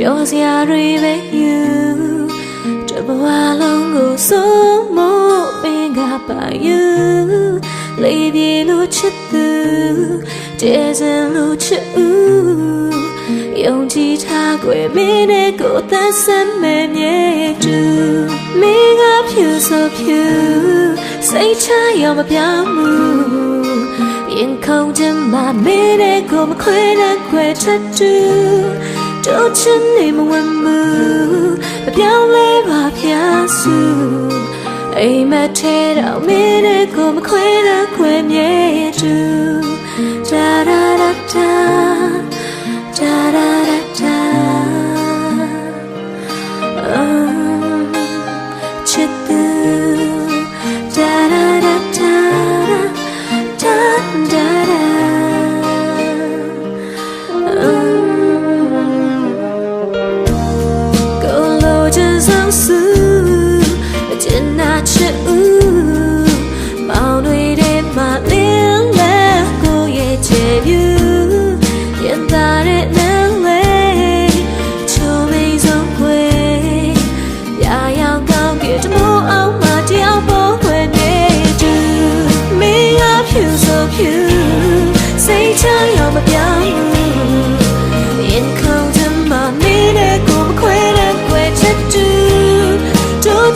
ပြောစရာတွေပဲယူတဘဝလုံးကိုစိုးမိုးပင်ကပါယူလေးပြေလို့ချစ်သူကျေစင်လို့ချစ်ဦးယုံကြည်ထားကွယ်မင်းနဲ့ကိုယ်သက်ဆက်မဲ့မြေတူမင်းကဖြူဆိုဖြူစိတ်ချရောမပြောင်းဘူး 天空的马没得过么快乐快插住，都趁你们温慕，不表泪把撇诉，哎嘛贴到没得过么快乐快灭住，哒哒哒哒。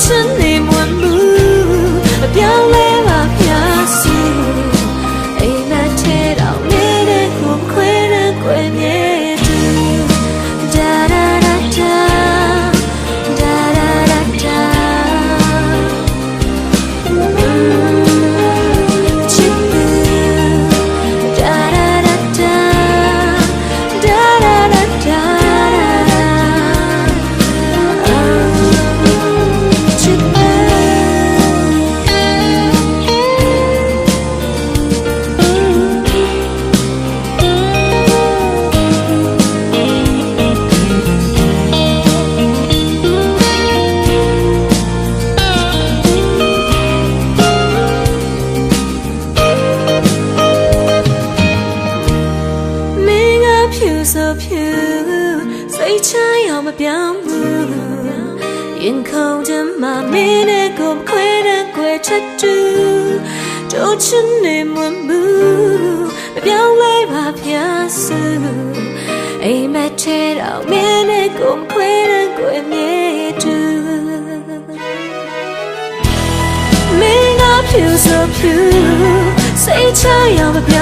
真。 ဖြူစိတ်ချရောမပြောင်းဘူးရင်ခုန်ချင်မှမင်းနဲ့ကိုမခွဲတဲ့ကွယ်ချက်တူတို့ချင်နေမွန်ဘူးမပြောင်းလဲပါဖျားစုအိမ်မထဲတော့မင်းနဲ့ကိုမခွဲတဲ့ကွယ်မြေတူမင်းကဖြူဆိုဖြူစိတ်ချရောမပြောင်း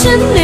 ฉัน